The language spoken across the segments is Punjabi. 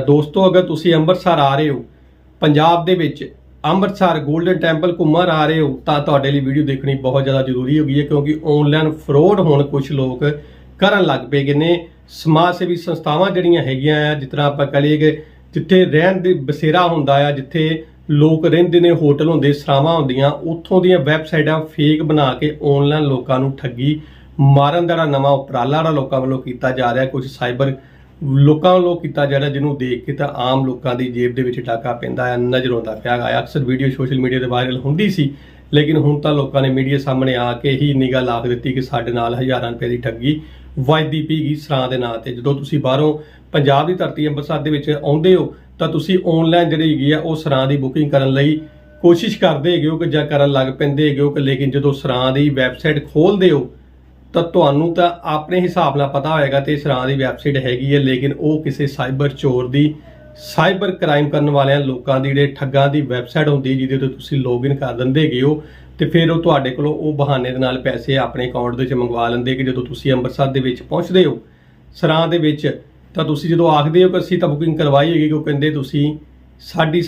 ਦੋਸਤੋ, ਅਗਰ ਤੁਸੀਂ ਅੰਮ੍ਰਿਤਸਰ ਆ ਰਹੇ ਹੋ, ਪੰਜਾਬ ਦੇ ਵਿੱਚ ਅੰਮ੍ਰਿਤਸਰ 골ਡਨ ਟੈਂਪਲ ਘੁੰਮਣ ਆ ਰਹੇ ਹੋ, ਤਾਂ ਤੁਹਾਡੇ ਲਈ ਵੀਡੀਓ ਦੇਖਣੀ ਬਹੁਤ ਜ਼ਿਆਦਾ ਜ਼ਰੂਰੀ ਹੋ ਗਈ ਹੈ, ਕਿਉਂਕਿ ਆਨਲਾਈਨ ਫਰੋਡ ਹੋਣ ਕੁਝ ਲੋਕ ਕਰਨ ਲੱਗ ਪਏ ਗਏ ਨੇ। ਸਮਾਜ ਸੇਵੀ ਸੰਸਥਾਵਾਂ ਜਿਹੜੀਆਂ ਹੈਗੀਆਂ ਆ, ਜਿਸ ਤਰ੍ਹਾਂ ਆਪਾਂ ਕਹ ਲਈਏ ਕਿ ਜਿੱਥੇ ਰਹਿਣ ਦੇ ਬਸੇਰਾ ਹੁੰਦਾ ਆ, ਜਿੱਥੇ ਲੋਕ ਰਹਿੰਦੇ ਨੇ, ਹੋਟਲ ਹੁੰਦੇ, ਸਰਾਵਾਂ ਹੁੰਦੀਆਂ, ਉੱਥੋਂ ਦੀਆਂ ਵੈਬਸਾਈਟਾਂ ਫੇਕ ਬਣਾ ਕੇ ਆਨਲਾਈਨ ਲੋਕਾਂ ਨੂੰ ਠੱਗੀ, ਮਾਰਨ ਦਾ ਜਿਹੜਾ ਨਵਾਂ ਉਪਰਾਲਾ ਜਿਹੜਾ ਲੋਕਾਂ ਵੱਲੋਂ ਕੀਤਾ ਜਾ ਰਿਹਾ ਕੁਝ ਸਾਈਬਰ ਲੋਕਾਂ ਵੱਲੋਂ ਕੀਤਾ ਜਾ ਰਿਹਾ, ਜਿਹਨੂੰ ਦੇਖ ਕੇ ਤਾਂ ਆਮ ਲੋਕਾਂ ਦੀ ਜੇਬ ਦੇ ਵਿੱਚ ਟਾਕਾ ਪੈਂਦਾ ਹੈ, ਨਜ਼ਰ ਆਉਂਦਾ ਪਿਆ ਹੈ ਅਕਸਰ ਵੀਡੀਓ ਸੋਸ਼ਲ ਮੀਡੀਆ ਤੇ ਵਾਇਰਲ ਹੁੰਦੀ ਸੀ, ਲੇਕਿਨ ਹੁਣ ਤਾਂ ਲੋਕਾਂ ਨੇ ਮੀਡੀਆ ਸਾਹਮਣੇ ਆ ਕੇ ਹੀ ਨਿਗਾਹ ਲਾ ਦਿੱਤੀ ਕਿ ਸਾਡੇ ਨਾਲ ਹਜ਼ਾਰਾਂ ਰੁਪਏ ਦੀ ਠੱਗੀ ਵੱਜਦੀ ਗਈ ਸਰਾਂ ਦੇ ਨਾਂ ਤੇ। ਜਦੋਂ ਤੁਸੀਂ ਬਾਹਰੋਂ ਪੰਜਾਬ ਦੀ ਧਰਤੀ ਅੰਮ੍ਰਿਤਸਰ ਦੇ ਵਿੱਚ ਆਉਂਦੇ ਹੋ, ਤਾਂ ਤੁਸੀਂ ਆਨਲਾਈਨ ਜਿਹੜੀ ਹੈਗੀ ਆ, ਉਹ ਸਰਾਂ ਦੀ ਬੁਕਿੰਗ ਕਰਨ ਲਈ ਕੋਸ਼ਿਸ਼ ਕਰਦੇ ਹੈਗੇ ਹੋ ਕਿ ਜਾਂ ਕਰਨ ਲੱਗ ਪੈਂਦੇ ਹੈਗੇ ਹੋ ਕਿ ਲੇਕਿਨ ਜਦੋਂ ਸਰਾਂ ਦੀ ਵੈਬਸਾਈਟ ਖੋਲਦੇ ਹੋ ਤਾਂ ਤੁਹਾਨੂੰ ਤਾਂ ਆਪਣੇ ਹਿਸਾਬ ਨਾਲ ਪਤਾ ਹੋਏਗਾ ਤੇ ਸਰਾਂ ਦੀ ਵੈਬਸਾਈਟ ਹੈਗੀ ਹੈ, ਲੇਕਿਨ ਉਹ ਕਿਸੇ ਸਾਈਬਰ ਚੋਰ ਦੀ ਸਾਈਬਰ ਕ੍ਰਾਈਮ ਕਰਨ ਵਾਲਿਆਂ, ਲੋਕਾਂ ਦੀ, ਜਿਹੜੇ ਠੱਗਾਂ ਦੀ ਵੈਬਸਾਈਟ ਹੁੰਦੀ ਜਿਹਦੇ ਤੋਂ ਤੁਸੀਂ ਲੌਗਇਨ ਕਰ ਦਿੰਦੇ ਹੈਗੇ ਹੋ, ਤੇ ਫਿਰ ਉਹ ਤੁਹਾਡੇ ਕੋਲੋਂ ਉਹ ਬਹਾਨੇ ਦੇ ਨਾਲ ਪੈਸੇ ਆਪਣੇ ਅਕਾਊਂਟ ਦੇ ਵਿੱਚ ਮੰਗਵਾ ਲੈਂਦੇ ਕਿ ਜਦੋਂ ਤੁਸੀਂ ਅੰਮ੍ਰਿਤਸਰ ਦੇ ਵਿੱਚ ਪਹੁੰਚਦੇ ਹੋ ਸਰਾਂ ਦੇ ਵਿੱਚ, ਤਾਂ ਤੁਸੀਂ ਜਦੋਂ ਆਖਦੇ ਹੋ ਕਿ ਅਸੀਂ ਤਾਂ ਬੁਕਿੰਗ ਕਰਵਾਈ ਹੈਗੀ ਕਿ ਉਹ ਕਹਿੰਦੇ ਤੁਸੀਂ, ਸਾਡੀ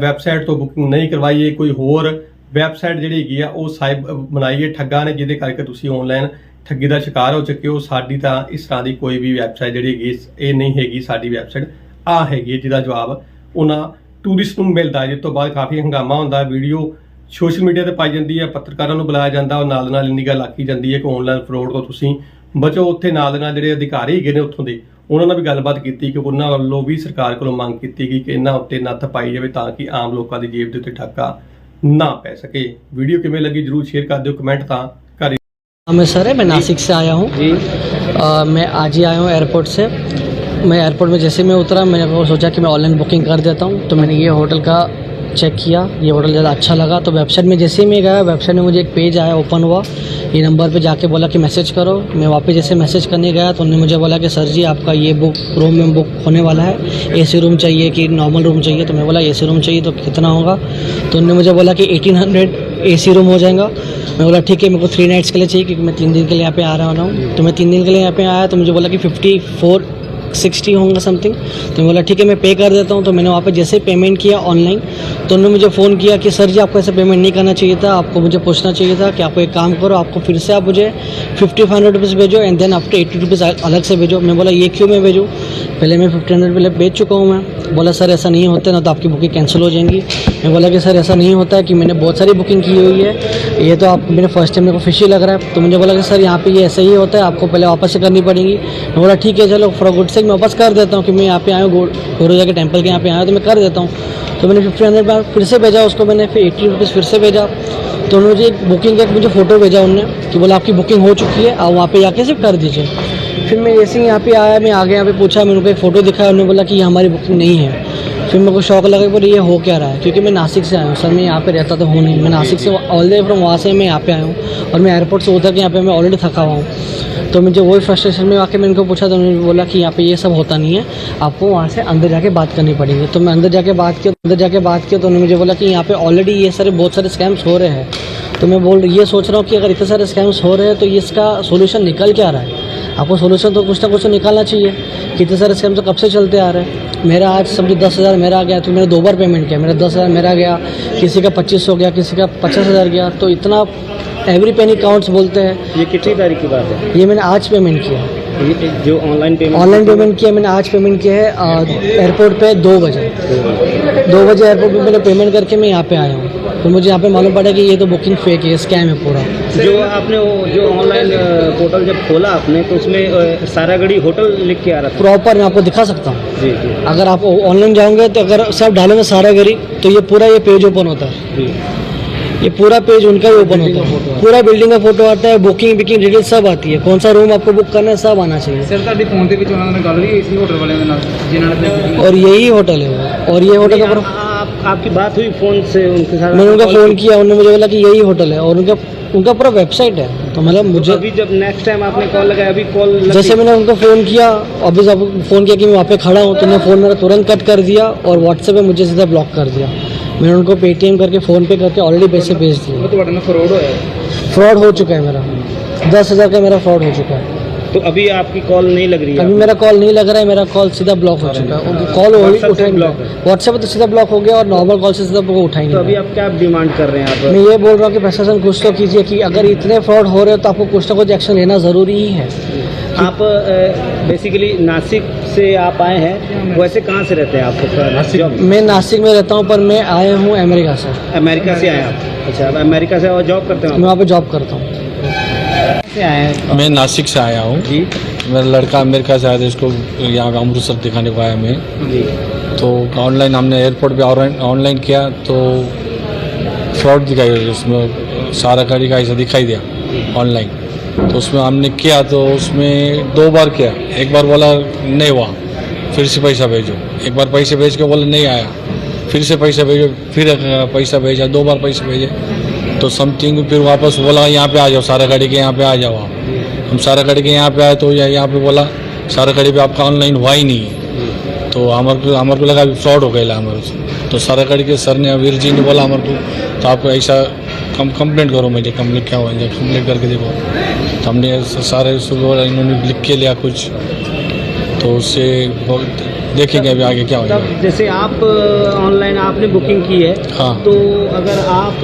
ਵੈਬਸਾਈਟ ਤੋਂ ਬੁਕਿੰਗ ਨਹੀਂ ਕਰਵਾਈ ਕੋਈ ਹੋਰ ਵੈਬਸਾਈਟ ਜਿਹੜੀ ਹੈਗੀ ਆ, ਉਹ ਸਾਈਬ ਬਣਾਈਏ ਹੈ, ਠੱਗਾਂ ਨੇ, ਜਿਹਦੇ ਕਰਕੇ ਤੁਸੀਂ ਆਨਲਾਈਨ ਠੱਗੀ ਦਾ ਸ਼ਿਕਾਰ ਹੋ ਚੁੱਕੇ ਹੋ ਸਾਡੀ ਤਾਂ ਇਸ ਤਰ੍ਹਾਂ ਦੀ ਕੋਈ ਵੀ ਵੈਬਸਾਈਟ ਜਿਹੜੀ ਹੈਗੀ ਇਹ ਨਹੀਂ ਹੈਗੀ ਸਾਡੀ ਵੈਬਸਾਈਟ ਆ ਹੈਗੀ ਹੈ, ਜਿਹਦਾ ਜਵਾਬ ਉਹਨਾਂ ਟੂਰਿਸਟ ਨੂੰ ਮਿਲਦਾ ਜਿਸ ਤੋਂ ਬਾਅਦ ਕਾਫੀ ਹੰਗਾਮਾ ਹੁੰਦਾ ਵੀਡੀਓ ਸੋਸ਼ਲ ਮੀਡੀਆ ਤੇ ਪਾਈ ਜਾਂਦੀ ਹੈ ਪੱਤਰਕਾਰਾਂ ਨੂੰ ਬੁਲਾਇਆ ਜਾਂਦਾ ਉਹ ਨਾਲ ਦੇ ਨਾਲ ਇੰਨੀ ਗੱਲ ਆਖੀ ਜਾਂਦੀ ਹੈ ਕਿ ਆਨਲਾਈਨ ਫਰੋਡ ਤੋਂ ਤੁਸੀਂ ਬਚੋ। ਉੱਥੇ ਨਾਲ ਦੇ ਨਾਲ ਜਿਹੜੇ ਅਧਿਕਾਰੀ ਹੈਗੇ ਨੇ ਉੱਥੋਂ ਦੇ ਉਹਨਾਂ ਨਾਲ ਵੀ ਗੱਲਬਾਤ ਕੀਤੀ ਕਿ ਉਹਨਾਂ ਵੱਲੋਂ ਵੀ ਸਰਕਾਰ ਕੋਲੋਂ ਮੰਗ ਕੀਤੀ ਗਈ ਕਿ ਇਹਨਾਂ ਉੱਤੇ ਨੱਥ ਪਾਈ ਜਾਵੇ ਤਾਂ ਕਿ ਆਮ ਲੋਕਾਂ ਦੀ ਜੇਬ ਦੇ ਉੱਤੇ ਠੱਕਾ ਨਾ ਪੈ ਸਕੇ। ਵੀਡੀਓ ਕਿਵੇਂ ਲੱਗੀ ਜਰੂਰ ਸ਼ੇਅਰ ਕਰ ਦਿਓ ਕਮੈਂਟ ਤਾਂ मैं सर है मैं नासिक से आया हूँ जी अ, मैं आज ही आया हूँ एयरपोर्ट से मैं एयरपोर्ट में जैसे मैं उतरा मैंने वो सोचा कि मैं ऑनलाइन बुकिंग कर देता हूँ तो मैंने ये होटल का चेक किया, ये होटल ज़्यादा अच्छा लगा। तो वेबसाइट में जैसे ही मैं गया वेबसाइट में मुझे एक पेज आया ओपन हुआ। ये नंबर पे जाके बोला कि मैसेज करो। मैं वापस जैसे मैसेज करने गया तो उन्होंने मुझे बोला कि, सर जी, आपका ये बुक रूम में बुक होने वाला है। एसी रूम चाहिए कि नॉर्मल रूम चाहिए? तो मैं बोला एसी रूम चाहिए तो कितना होगा? तो उन्होंने मुझे बोला कि एटीन हंड्रेड ए रूम हो जाएगा। मैं बोला, ठीक है, मेरे को थ्री नाइट्स के लिए चाहिए, क्योंकि मैं तीन दिन के लिए यहाँ पे आ रहा हूँ। तो मैं तीन दिन के लिए यहाँ पे आया तो मुझे बोला कि फिफ्टी फोर सिक्सटी होंगे समथिंग तो मैं बोला, ठीक है, मैं पे कर देता हूँ। तो मैंने वहाँ पे जैसे पेमेंट किया ऑनलाइन तो उन्होंने मुझे फ़ोन किया कि, सर जी, आपको ऐसे पेमेंट नहीं करना चाहिए था। आपको मुझे पूछना चाहिए था कि आपको एक काम करो, आपको फिर से आप मुझे फिफ्टी फाइव हंड्रेड रुपीज़ भेजो and then after eighty rupees अलग से भेजो। मैं बोला, ये क्यों मैं भेजूँ? पहले मैं फिफ्टी हंड्रेड पहले भेज चुका हूँ मैं। बोला, सर, ऐसा नहीं होता, ना तो आपकी बुकिंग कैंसिल हो जाएँगी। मैं बोला कि सर, ऐसा नहीं होता है कि मैंने बहुत सारी बुकिंग की हुई है। ये तो आप, मेरे फ़र्स्ट टाइम मेरे को फिशी लग रहा है। तो मुझे बोला कि सर, यहाँ पे ये ऐसा ही होता है, आपको पहले वापस से करनी पड़ेगी। मैं बोला, ठीक है, चलो फॉर गुड से मैं वापस कर देता हूँ कि मैं यहाँ पे आया हूँ गोरोजा के टेंपल के यहाँ पे आया तो मैं कर देता हूँ। तो मैंने फिफ्टी हंड्रेड फिर से भेजा, उसको मैंने फिर एट्टी रुपीज़ फिर से भेजा। तो उन्होंने मुझे एक बुकिंग का, मुझे फ़ोटो भेजा उन्होंने कि बोला, आपकी बुकिंग हो चुकी है, आप वहाँ पे जाके सिर्फ़ कर दीजिए। फिर मैं जैसे ही यहाँ पे आया, मैं आगे यहाँ पे पूछा, मैंने उनको एक फ़ोटो दिखाया, उन्होंने बोला कि ये हमारी बुकिंग नहीं है। फिर मेरे को शौक लगा कि बोले ये हो क्या रहा है? क्योंकि मैं नासिक से आया हूँ सर मैं यहाँ पे रहता तो हूँ नहीं। मैं नासिक से ऑल द फ्रॉम वहाँ से मैं यहाँ पे आया हूँ और मैं एयरपोर्ट से उतर के यहाँ पे मैं ऑलरेडी थका हुआ हूँ। तो मुझे वही फ्रस्ट्रेशन में आके मैं इनको पूछा तो उन्होंने बोला कि यहाँ पे ये सब होता नहीं है आपको वहाँ से अंदर जाके बात करनी पड़ेगी। तो मैं अंदर जाके बात की अंदर जाके बात की तो उन्होंने मुझे बोला कि यहाँ पे ऑलरेडी ये सारे बहुत सारे स्कैम्स हो रहे हैं। तो मैं बोल ये सोच रहा हूँ कि अगर इतने सारे स्कैम्स हो रहे हैं तो इसका सोल्यूशन निकल के आ रहा है? आपको सोल्यूशन तो कुछ ना कुछ तो निकालना चाहिए। कितने सारे स्कैम तो कब से चलते आ रहे हैं? मेरा आज समझो दस हज़ार मेरा आ गया तो मैंने दो बार पेमेंट किया। मेरा दस हज़ार मेरा गया किसी का पच्चीस सौ गया किसी का पचास हज़ार गया। तो इतना एवरी पेनी काउंट्स बोलते हैं। ये कितनी तारीख की बात है? ये मैंने आज पेमेंट किया। जो ऑनलाइन पेमेंट ऑनलाइन पेमेंट किया मैंने आज पेमेंट किया है एयरपोर्ट पे दो बजे। दो बजे एयरपोर्ट पे मैंने पेमेंट करके मैं यहाँ पे आया हूँ। तो मुझे यहाँ पे मालूम पड़ा कि ये तो बुकिंग फेक है स्कैम है पूरा। जो आपने वो जो ऑनलाइन पोर्टल जब खोला आपने तो उसमें अ, सारागढ़ी होटल लिख के आ रहा था प्रॉपर मैं आपको दिखा सकता हूँ जी जी अगर आप ऑनलाइन जाओगे तो अगर सब डालोगे सारा गरी तो ये पूरा ये पेज ओपन होता है जी ये पूरा पेज उनका ही ओपन होता है पूरा बिल्डिंग का फोटो आता है बुकिंग बिकिंग डिटेल सब आती है कौन सा रूम आपको बुक करना है सब आना चाहिए ਸਰ ਤੁਹਾਡੀ ਫੋਨ ਦੇ ਵਿੱਚ ਉਹਨਾਂ ਨਾਲ ਗੱਲ ਹੋਈ ਇਸੇ ਹੋਟਲ ਵਾਲਿਆਂ ਦੇ ਨਾਲ ਜਿਨ੍ਹਾਂ ਨੇ ਆਪਣੀ और यही होटल है वो और ये होटल का पूरा आप आपकी बात हुई फोन से उनके साथ मैंने उनका फ़ोन किया उन्होंने मुझे बोला कि यही होटल है और उनका उनका पूरा वेबसाइट है। तो मतलब तो मुझे अभी जब नेक्स्ट टाइम आपने कॉल लगाया अभी कॉल जैसे मैंने उनको फ़ोन किया अभी जब फ़ोन किया कि मैं वहाँ पे खड़ा हूँ तो उन्होंने फ़ोन मेरा तुरंत कट कर दिया और व्हाट्सएप पर मुझे सीधा ब्लॉक कर दिया। मैंने उनको पेटीएम करके फ़ोन पे करके ऑलरेडी पैसे भेज दिए। फ्रॉड तो हो चुका है मेरा। दस हज़ार का मेरा फ्रॉड हो चुका है। तो अभी आपकी कॉल नहीं लग रही है अभी मेरा कॉल नहीं लग रहा है मेरा कॉल सीधा ब्लॉक हो चुका है। कॉल हो WhatsApp से उठा block है। व्हाट्सएप तो सीधा ब्लॉक हो गया और नॉर्मल कॉल से सीधा वो उठा ही तो अभी आप क्या डिमांड कर रहे हैं आप? मैं ये बोल रहा हूँ कि प्रशासन कुछ तो कीजिए कि अगर इतने फ्रॉड हो रहे हो तो आपको कुछ ना कुछ एक्शन लेना ज़रूरी ही है। आप बेसिकली नासिक से आप आए हैं वैसे कहाँ से रहते हैं आप? मैं नासिक में रहता हूँ पर मैं आया हूँ अमेरिका से। अमेरिका से आए आप? अच्छा अमेरिका से और जॉब करते हैं मैं वहाँ पे जॉब करता हूँ। से आए हैं। मैं नासिक से आया हूँ। जी। मेरा लड़का अमेरिका से आया था इसको यहाँ अमृतसर दिखाने को आया मैं। जी। तो ऑनलाइन हमने एयरपोर्ट पे ऑनलाइन ऑनलाइन किया तो फ्रॉड दिखाई उसमें सारा गाड़ी का ऐसा दिखाई दिया ऑनलाइन। तो उसमें हमने किया तो उसमें दो बार किया। एक बार बोला नहीं हुआ। फिर से पैसा भेजो। एक बार पैसे भेज के बोला नहीं आया। फिर से पैसा भेजो फिर पैसा भेजा दो बार पैसे भेजे। तो समथिंग फिर वापस बोला यहाँ पे आ जाओ सारा गाड़ी के यहाँ पे आ जाओ आप। हम सारा गाड़ी के यहाँ पे आए तो यहाँ पे बोला सारा गाड़ी पे आपका ऑनलाइन हुआ ही नहीं। है तो हमारे को हमारे को लगा फ्रॉड हो गया हमारे से। तो सारा गाड़ी के सर ने वीर जी ने बोला हमारे को तो आप ऐसा कम कंप्लेंट करो मुझे कंप्लेंट क्या हुआ? कंप्लेंट करके देखो। तो हमने सारे सुबह इन्होंने लिख के लिया कुछ। तो उससे देखेंगे अभी आगे क्या होगा जैसे आप ऑनलाइन आपने बुकिंग की है हाँ। तो अगर आप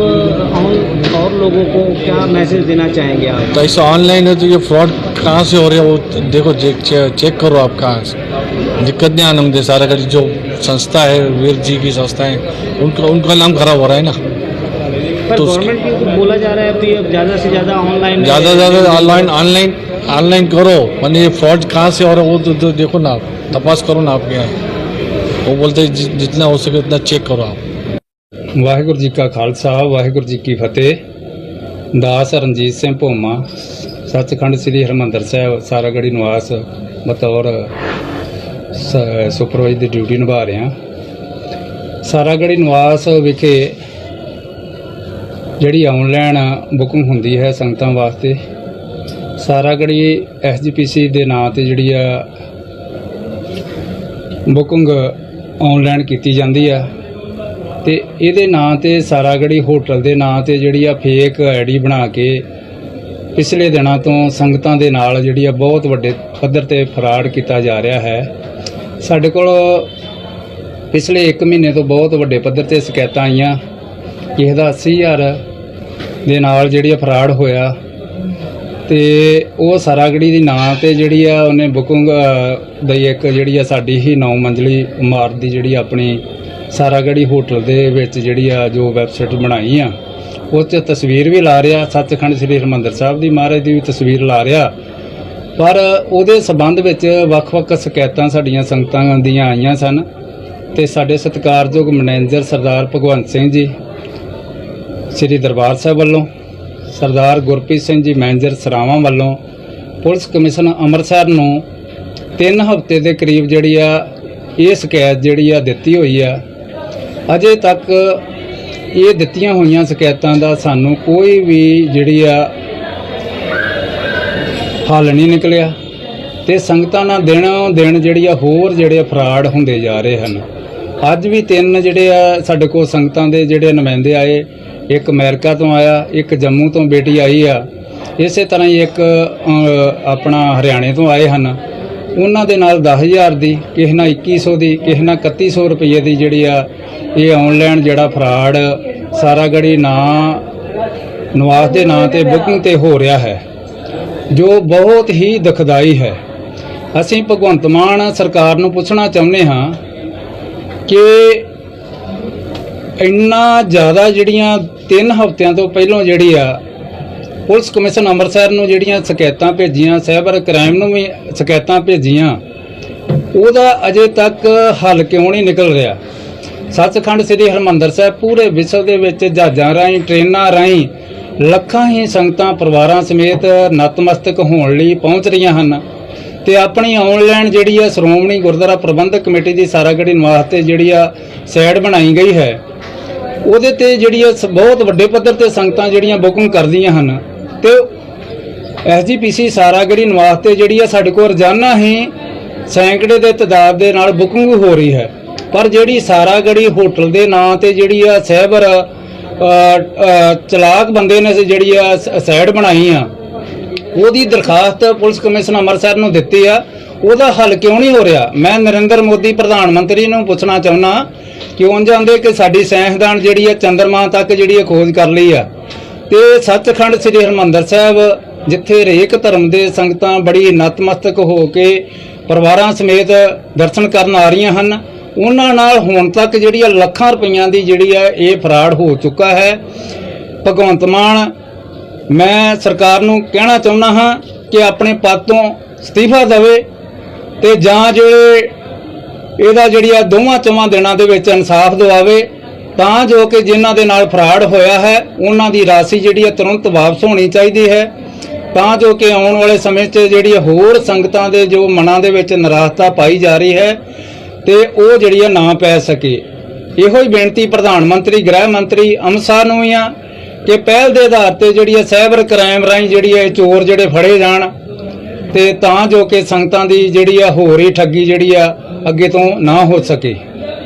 और लोगों को क्या मैसेज देना चाहेंगे आप? तो ऐसा ऑनलाइन है तो ये फ्रॉड कहाँ से हो रहा है वो तो देखो चेक, चेक करो आप कहाँ से। दिक्कत नहीं आना मुझे सारा कड़ी जो संस्था है वीर जी की संस्था है उनका उनका नाम खराब हो रहा है ना। पर तो गवर्नमेंट की तो बोला जा रहा है ज़्यादा से ज़्यादा ऑनलाइन ज़्यादा से ज़्यादा ऑनलाइन ऑनलाइन ऑनलाइन करो। मैंने ये फ्रॉड कहाँ से हो रहा है वो तो, तो, देखो ना आप तपास करो ना आपके यहाँ। वो बोलते जितना हो सके उतना चेक करो आप। वाहेगुरु जी का खालसा वाहेगुरु जी की फतेह। ਦਾਸ ਰਣਜੀਤ ਸਿੰਘ ਭੋਮਾ, ਸੱਚਖੰਡ ਸ੍ਰੀ ਹਰਮੰਦਰ ਸਾਹਿਬ ਸਾਰਾਗੜੀ ਨਿਵਾਸ, ਬਤੌਰ ਸ- ਸੁਪਰਵਾਈਜ਼ਰ ਦੀ ਡਿਊਟੀ ਨਿਭਾ ਰਿਹਾ। ਸਾਰਾਗੜੀ ਨਿਵਾਸ ਵਿਖੇ ਜਿਹੜੀ ਆਨਲਾਈਨ ਬੁਕਿੰਗ ਹੁੰਦੀ ਹੈ ਸੰਗਤਾਂ ਵਾਸਤੇ ਸਾਰਾਗੜੀ ਐਸਜੀਪੀਸੀ ਦੇ ਨਾਂ ਤੇ ਜਿਹੜੀ ਆ ਬੁਕਿੰਗ ਆਨਲਾਈਨ ਕੀਤੀ ਜਾਂਦੀ ਆ। ਤੇ ਇਹਦੇ ਨਾਂ ਤੇ ਸਾਰਾਗੜੀ ਹੋਟਲ ਦੇ ਨਾਂ ਤੇ ਜਿਹੜੀ ਆ ਫੇਕ ਆਈਡੀ ਬਣਾ ਕੇ ਪਿਛਲੇ ਦਿਨਾਂ ਤੋਂ ਸੰਗਤਾਂ ਦੇ ਨਾਲ ਜਿਹੜੀ ਆ ਬਹੁਤ ਵੱਡੇ ਪੱਧਰ ਤੇ ਫਰਾਡ ਕੀਤਾ ਜਾ ਰਿਹਾ ਹੈ। ਸਾਡੇ ਕੋਲ ਪਿਛਲੇ 1 ਮਹੀਨੇ ਤੋਂ ਬਹੁਤ ਵੱਡੇ ਪੱਧਰ ਤੇ ਸ਼ਿਕਾਇਤਾਂ ਆਈਆਂ ਕਿਸੇ ਦਾ 80000 ਦੇ ਨਾਲ ਜਿਹੜੀ ਆ ਫਰਾਡ ਹੋਇਆ ਤੇ ਉਹ ਸਾਰਾਗੜੀ ਦੀ ਨਾਂ ਤੇ ਜਿਹੜੀ ਆ ਉਹਨੇ ਬੁਕਿੰਗ ਦੀ ਇੱਕ ਜਿਹੜੀ ਆ ਸਾਡੀ ਹੀ 9 ਮੰਜ਼ਲੀ ਇਮਾਰਤ ਦੀ ਜਿਹੜੀ ਆਪਣੀ ਸਾਰਾਗੜੀ ਹੋਟਲ ਦੇ ਵਿੱਚ ਜਿਹੜੀ ਆ ਜੋ ਵੈਬਸਾਈਟ ਬਣਾਈ ਆ, ਉਹ 'ਚ ਤਸਵੀਰ ਵੀ ਲਾ ਰਿਹਾ, ਸੱਚਖੰਡ ਸ੍ਰੀ ਹਰਿਮੰਦਰ ਸਾਹਿਬ ਦੀ ਮਹਾਰਾਜ ਦੀ ਵੀ ਤਸਵੀਰ ਲਾ ਰਿਹਾ। ਪਰ ਉਹਦੇ ਸਬੰਧ ਵਿੱਚ ਵੱਖ-ਵੱਖ ਸ਼ਿਕਾਇਤਾਂ ਸਾਡੀਆਂ ਸੰਗਤਾਂ ਦੀਆਂ ਆਈਆਂ ਸਨ ਤੇ ਸਾਡੇ ਸਤਿਕਾਰਯੋਗ ਮੈਨੇਜਰ ਸਰਦਾਰ ਭਗਵੰਤ ਸਿੰਘ ਜੀ, ਸ੍ਰੀ ਦਰਬਾਰ ਸਾਹਿਬ ਵੱਲੋਂ, ਸਰਦਾਰ ਗੁਰਪ੍ਰੀਤ ਸਿੰਘ ਜੀ, ਮੈਨੇਜਰ ਸਰਾਵਾਂ ਵੱਲੋਂ ਪੁਲਿਸ ਕਮਿਸ਼ਨ ਅੰਮ੍ਰਿਤਸਰ ਨੂੰ 3 ਹਫ਼ਤੇ ਦੇ ਕਰੀਬ ਜਿਹੜੀ ਆ, ਇਹ ਸ਼ਿਕਾਇਤ ਜਿਹੜੀ ਆ ਦਿੱਤੀ ਹੋਈ ਆ ਅਜੇ ਤੱਕ ਇਹ ਦਿੱਤੀਆਂ ਹੋਈਆਂ ਸ਼ਿਕਾਇਤਾਂ ਦਾ ਸਾਨੂੰ ਕੋਈ ਵੀ ਜਿਹੜੀ ਆ ਹੱਲ ਨਹੀਂ ਨਿਕਲਿਆ ਤੇ ਸੰਗਤਾਂ ਨਾਲ ਦਿਨੋਂ ਦਿਨ ਜਿਹੜੀ ਆ ਹੋਰ ਜਿਹੜੇ ਫਰਾਡ ਹੁੰਦੇ ਜਾ ਰਹੇ ਹਨ। ਅੱਜ ਵੀ ਤਿੰਨ ਜਿਹੜੇ ਆ ਸਾਡੇ ਕੋਲ ਸੰਗਤਾਂ ਦੇ ਜਿਹੜੇ ਨੁਮਾਇੰਦੇ ਆਏ, ਇੱਕ ਅਮਰੀਕਾ ਤੋਂ ਆਇਆ, ਇੱਕ ਜੰਮੂ ਤੋਂ ਬੇਟੀ ਆਈ ਆ। ਇਸੇ ਤਰ੍ਹਾਂ ਹੀ ਇੱਕ ਆਪਣਾ ਹਰਿਆਣੇ ਤੋਂ ਆਏ ਹਨ। ਉਹਨਾਂ ਦੇ ਨਾਲ 10000 ਦੀ, ਕਿਸੇ ਨਾਲ 2100 ਦੀ, ਕਿਸੇ ਨਾਲ 3100 ਰੁਪਏ ਦੀ ਜਿਹੜੀ ਆ, ਇਹ ਆਨਲਾਈਨ ਜਿਹੜਾ ਫਰਾਡ ਸਾਰਾ ਗੜੀ ਨਾਂ, ਨਵਾਸ ਦੇ ਨਾਂ ਤੇ ਬੁਕਿੰਗ ਤੇ ਹੋ ਰਿਹਾ ਹੈ, ਜੋ ਬਹੁਤ ਹੀ ਦੁਖਦਾਈ ਹੈ। ਅਸੀਂ ਭਗਵੰਤ ਮਾਨ ਸਰਕਾਰ ਨੂੰ ਪੁੱਛਣਾ ਚਾਹੁੰਦੇ ਹਾਂ ਕਿ ਇੰਨਾ ਜ਼ਿਆਦਾ ਜਿਹੜੀਆਂ 3 ਹਫ਼ਤਿਆਂ ਤੋਂ ਪਹਿਲਾਂ ਜਿਹੜੀ ਆ ਪੁਲਿਸ ਕਮਿਸ਼ਨ ਅੰਮ੍ਰਿਤਸਰ ਨੂੰ ਜਿਹੜੀਆਂ ਸ਼ਿਕਾਇਤਾਂ ਭੇਜੀਆਂ, ਸਾਈਬਰ ਕ੍ਰਾਈਮ ਨੂੰ ਵੀ ਸ਼ਿਕਾਇਤਾਂ ਭੇਜੀਆਂ, ਉਹਦਾ ਅਜੇ ਤੱਕ ਹੱਲ ਕਿਉਂ ਨਹੀਂ ਨਿਕਲ ਰਿਹਾ? ਸੱਚਖੰਡ ਸ੍ਰੀ ਹਰਮੰਦਰ ਸਾਹਿਬ ਪੂਰੇ ਵਿਸ਼ਵ ਦੇ ਵਿੱਚ ਜਹਾਜ਼ਾਂ ਰਾਹੀਂ, ਟ੍ਰੇਨਾਂ ਰਾਹੀਂ ਲੱਖਾਂ ਹੀ ਸੰਗਤਾਂ, ਪਰਿਵਾਰਾਂ ਸਮੇਤ ਨਤਮਸਤਕ ਹੋਣ ਲਈ ਪਹੁੰਚ ਰਹੀਆਂ ਹਨ ਤੇ ਆਪਣੀ ਆਨਲਾਈਨ ਜਿਹੜੀ ਆ ਸ਼੍ਰੋਮਣੀ ਗੁਰਦੁਆਰਾ ਪ੍ਰਬੰਧਕ ਕਮੇਟੀ ਦੀ ਸਾਰਾਗੜੀ ਨਿਵਾਸ ਤੇ ਜਿਹੜੀ ਆ ਸਾਈਡ ਬਣਾਈ ਗਈ ਹੈ, ਉਹਦੇ ਤੇ ਜਿਹੜੀ ਆ ਸ- ਬਹੁਤ ਵੱਡੇ ਪੱਧਰ ਤੇ ਸੰਗਤਾਂ ਜਿਹੜੀਆਂ ਬੁਕਿੰਗ ਕਰਦੀਆਂ ਹਨ। ਤੇ ਐਸਜੀਪੀਸੀ ਸਾਰਾਗੜੀ ਨਿਵਾਸ ਤੇ ਜਿਹੜੀ ਆ ਸਾਡੇ ਕੋਲ ਰੋਜ਼ਾਨਾ ਹੀ ਸੈਂਕੜੇ ਦੇ ਤਦਾਦ ਦੇ ਨਾਲ ਬੁਕਿੰਗ ਹੋ ਰਹੀ ਹੈ। ਪਰ ਜਿਹੜੀ ਸਾਰਾਗੜੀ ਹੋਟਲ ਦੇ ਨਾਂ ਤੇ ਜਿਹੜੀ ਆ ਸਾਈਬਰ ਚਲਾਕ ਬੰਦੇ ਨੇ ਜਿਹੜੀ ਆ ਸ- ਸਾਈਡ ਬਣਾਈ ਆ, ਉਹਦੀ ਦਰਖਾਸਤ ਪੁਲਿਸ ਕਮਿਸ਼ਨ ਅੰਮ੍ਰਿਤਸਰ ਨੂੰ ਦਿੱਤੀ ਆ। ਉਹਦਾ ਹੱਲ ਕਿਉਂ ਨਹੀਂ ਹੋ ਰਿਹਾ? ਮੈਂ ਨਰਿੰਦਰ ਮੋਦੀ, ਪ੍ਰਧਾਨ ਮੰਤਰੀ ਨੂੰ ਪੁੱਛਣਾ ਚਾਹੁੰਦਾ ਕਿਉਂ ਜਾਂਦੇ ਕਿ ਸਾਡੀ ਸਾਇੰਸਦਾਨ ਜਿਹੜੀ ਆ ਚੰਦਰਮਾ ਤੱਕ ਜਿਹੜੀ ਖੋਜ ਕਰ ਲਈ ਆ। ਤੇ ਸੱਚਖੰਡ ਸ੍ਰੀ ਹਰਿਮੰਦਰ ਸਾਹਿਬ, ਜਿੱਥੇ ਹਰੇਕ ਧਰਮ ਦੇ ਸੰਗਤਾਂ ਬੜੀ ਨਤਮਸਤਕ ਹੋ ਕੇ ਪਰਿਵਾਰਾਂ ਸਮੇਤ ਦਰਸ਼ਨ ਕਰਨ ਆ ਰਹੀਆਂ ਹਨ, ਉਹਨਾਂ ਨਾਲ ਹੁਣ ਤੱਕ ਜਿਹੜੀ ਆ ਲੱਖਾਂ ਰੁਪਈਆਂ ਦੀ ਜਿਹੜੀ ਆ ਇਹ ਫਰਾਡ ਹੋ ਚੁੱਕਾ ਹੈ। ਭਗਵੰਤ ਮਾਨ, ਮੈਂ ਸਰਕਾਰ ਨੂੰ ਕਹਿਣਾ ਚਾਹੁੰਦਾ ਹਾਂ ਕਿ ਆਪਣੇ ਪਦ ਤੋਂ ਅਸਤੀਫਾ ਦੇਵੇ ਤੇ ਜਾਂ ਜਿਹੜੇ ਇਹਦਾ ਜਿਹੜੀ ਆ ਦੋਵਾਂ ਚੌਵਾਂ ਦਿਨਾਂ ਦੇ ਵਿੱਚ ਇਨਸਾਫ ਦਿਵਾਵੇ ਤਾਂ ਜੋ ਕਿ ਜਿਨ੍ਹਾਂ ਦੇ ਨਾਲ ਫਰਾਡ ਹੋਇਆ ਹੈ, ਉਹਨਾਂ ਦੀ ਰਾਸ਼ੀ ਜਿਹੜੀ ਆ ਤੁਰੰਤ ਵਾਪਸ ਹੋਣੀ ਚਾਹੀਦੀ ਹੈ। ਤਾਂ ਜੋ ਕਿ ਆਉਣ ਵਾਲੇ ਸਮੇਂ 'ਚ ਜਿਹੜੀ ਹੋਰ ਸੰਗਤਾਂ ਦੇ ਜੋ ਮਨਾਂ ਦੇ ਵਿੱਚ ਨਿਰਾਸ਼ਤਾ ਪਾਈ ਜਾ ਰਹੀ ਹੈ ਤੇ ਉਹ ਜਿਹੜੀ ਆ ਨਾ ਪੈ ਸਕੇ। ਇਹੋ ਹੀ ਬੇਨਤੀ ਪ੍ਰਧਾਨ ਮੰਤਰੀ, ਗ੍ਰਹਿ ਮੰਤਰੀ ਅਮਿਤ ਸ਼ਾਹ ਨੂੰ ਵੀ ਆ ਕਿ ਪਹਿਲ ਦੇ ਆਧਾਰ ਤੇ ਜਿਹੜੀ ਆ ਸਾਈਬਰ ਕ੍ਰਾਈਮ ਰਾਹੀਂ ਜਿਹੜੀ ਹੈ ਚੋਰ ਜਿਹੜੇ ਫੜੇ ਜਾਣ ਤੇ ਤਾਂ ਜੋ ਕਿ ਸੰਗਤਾਂ ਦੀ ਜਿਹੜੀ ਆ ਹੋਰ ਹੀ ਠੱਗੀ ਜਿਹੜੀ ਆ ਅੱਗੇ ਤੋਂ ਨਾ ਹੋ ਸਕੇ।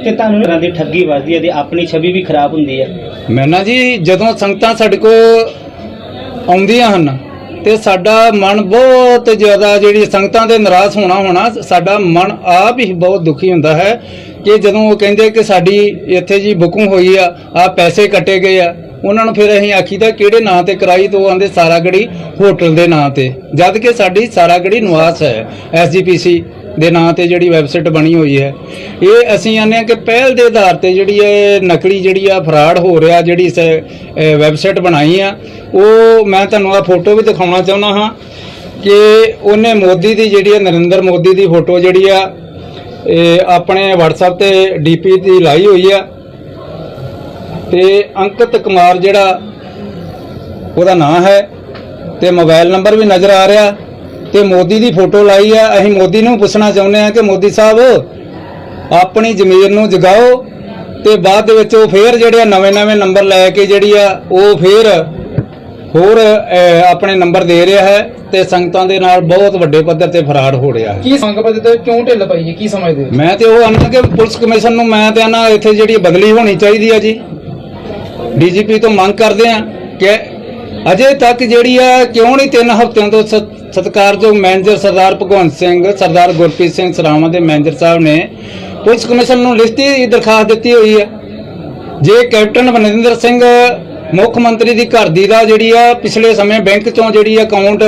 ਕਿ ਤੁਹਾਨੂੰ ਇਸ ਤਰ੍ਹਾਂ ਦੀ ਠੱਗੀ ਵੱਜਦੀ ਹੈ ਤੇ ਆਪਣੀ ਛਵੀ ਵੀ ਖਰਾਬ ਹੁੰਦੀ ਹੈ। ਮੈਂ ਜੀ, ਜਦੋਂ ਸੰਗਤਾਂ ਸਾਡੇ ਕੋਲ ਆਉਂਦੀਆਂ ਹਨ ਤੇ ਸਾਡਾ ਮਨ ਬਹੁਤ ਜ਼ਿਆਦਾ ਜਿਹੜੀ ਸੰਗਤਾਂ ਦੇ ਨਿਰਾਸ਼ ਹੋਣਾ ਹੋਣਾ, ਸਾਡਾ ਮਨ ਆਪ ਹੀ ਬਹੁਤ ਦੁਖੀ ਹੁੰਦਾ ਹੈ ਕਿ ਜਦੋਂ ਉਹ ਕਹਿੰਦੇ ਕਿ ਸਾਡੀ ਇੱਥੇ ਜੀ ਬੁਕਿੰਗ ਹੋਈ ਆ ਆ ਪੈਸੇ ਕੱਟੇ ਗਏ ਆ, ਉਹਨਾਂ ਨੂੰ ਫਿਰ ਅਸੀਂ ਆਖੀਦਾ ਕਿਹੜੇ ਨਾਂ ਤੇ ਕਰਾਈ ਤੋਂ ਆਂਦੇ ਸਾਰਾਗੜੀ ਹੋਟਲ ਦੇ ਨਾਂ ਤੇ। ਜਦ ਕਿ ਸਾਡੀ ਸਾਰਾਗੜੀ ਨਿਵਾਸ ਹੈ ਐਸਜੀਪੀਸੀ ਦੇ ਨਾਂ ਤੇ ਜਿਹੜੀ ਵੈਬਸਾਈਟ ਬਣੀ ਹੋਈ ਹੈ। ਇਹ ਅਸੀਂ ਆਨੇ ਆ ਕਿ ਪਹਿਲ ਦੇ ਆਧਾਰ ਤੇ ਜਿਹੜੀ ਹੈ ਨਕਲੀ ਜਿਹੜੀ ਆ ਫਰਾਡ ਹੋ ਰਿਹਾ, ਜਿਹੜੀ ਇਸ ਵੈਬਸਾਈਟ ਬਣਾਈ ਆ, ਉਹ ਮੈਂ ਤੁਹਾਨੂੰ ਆ ਫੋਟੋ ਵੀ ਦਿਖਾਉਣਾ ਚਾਹੁੰਦਾ ਹਾਂ ਕਿ ਉਹਨੇ ਮੋਦੀ ਦੀ ਜਿਹੜੀ ਹੈ ਨਰਿੰਦਰ ਮੋਦੀ ਦੀ ਫੋਟੋ ਜਿਹੜੀ ਆ, ਇਹ ਆਪਣੇ WhatsApp ਤੇ ਡੀਪੀ ਦੀ ਲਾਈ ਹੋਈ ਆ। ਤੇ ਅੰਕਿਤ ਕੁਮਾਰ ਜਿਹੜਾ, ਉਹਦਾ ਨਾਂ ਹੈ ਤੇ ਮੋਬਾਈਲ ਨੰਬਰ ਵੀ ਨਜ਼ਰ ਆ ਰਿਹਾ। ਤੇ ਮੋਦੀ ਦੀ ਫੋਟੋ ਲਾਈ ਆ। ਅਸੀਂ ਮੋਦੀ ਨੂੰ ਪੁੱਛਣਾ ਚਾਹੁੰਦੇ ਆ ਕਿ ਮੋਦੀ ਸਾਹਿਬ ਆਪਣੀ ਜ਼ਮੀਰ ਨੂੰ ਜਗਾਓ ਤੇ ਬਾਅਦ ਦੇ ਵਿੱਚ ਉਹ ਫੇਰ ਜਿਹੜੇ ਨਵੇਂ-ਨਵੇਂ ਨੰਬਰ ਲੈ ਕੇ ਜਿਹੜੀ ਆ ਉਹ ਫੇਰ ਹੋਰ ਆਪਣੇ ਨੰਬਰ ਦੇ ਰਿਹਾ ਹੈ ਤੇ ਸੰਗਤਾਂ ਦੇ ਨਾਲ ਬਹੁਤ ਵੱਡੇ ਪੱਧਰ ਤੇ ਫਰਾਡ ਹੋ ਰਿਹਾ ਹੈ। ਕੀ ਸੰਗ ਪਦ ਤੇ ਕਿਉਂ ਢਿੱਲ ਪਈ ਹੈ? ਕੀ ਸਮਝਦੇ ਹੋ ਮੈਂ ਤੇ ਉਹ ਆਨਾ ਕਿ ਪੁਲਿਸ ਕਮਿਸ਼ਨ ਨੂੰ ਮੈਂ ਤੇ ਆਨਾ ਇੱਥੇ ਜਿਹੜੀ ਬਦਲੀ ਹੋਣੀ ਚਾਹੀਦੀ ਆ ਜੀ। ਡੀਜੀਪੀ ਤੋਂ ਮੰਗ ਕਰਦੇ ਆ ਕਿ ਅਜੇ ਤੱਕ ਜਿਹੜੀ ਆ, ਕਿਉਂ ਨਹੀਂ ਤਿੰਨ ਹਫ਼ਤਿਆਂ ਤੋਂ ਸਤਿਕਾਰਯੋਗ ਮੈਨੇਜਰ ਸਰਦਾਰ ਭਗਵੰਤ ਸਿੰਘ, ਸਰਦਾਰ ਗੁਰਪ੍ਰੀਤ ਸਿੰਘ ਸਰਾਵਾਂ ਦੇ ਮੈਨੇਜਰ ਸਾਹਿਬ ਨੇ ਪੁਲਿਸ ਕਮਿਸ਼ਨ ਨੂੰ ਲਿਖਤੀ ਦਰਖਾਸਤ ਦਿੱਤੀ ਹੋਈ ਹੈ ਜੇ ਕੈਪਟਨ ਅਮਰਿੰਦਰ ਸਿੰਘ ਮੁੱਖ ਮੰਤਰੀ ਦੀ ਘਰ ਦੀ ਦਾ ਜਿਹੜੀ ਆ, ਪਿਛਲੇ ਸਮੇਂ ਬੈਂਕ ਚੋਂ ਜਿਹੜੀ ਅਕਾਊਂਟ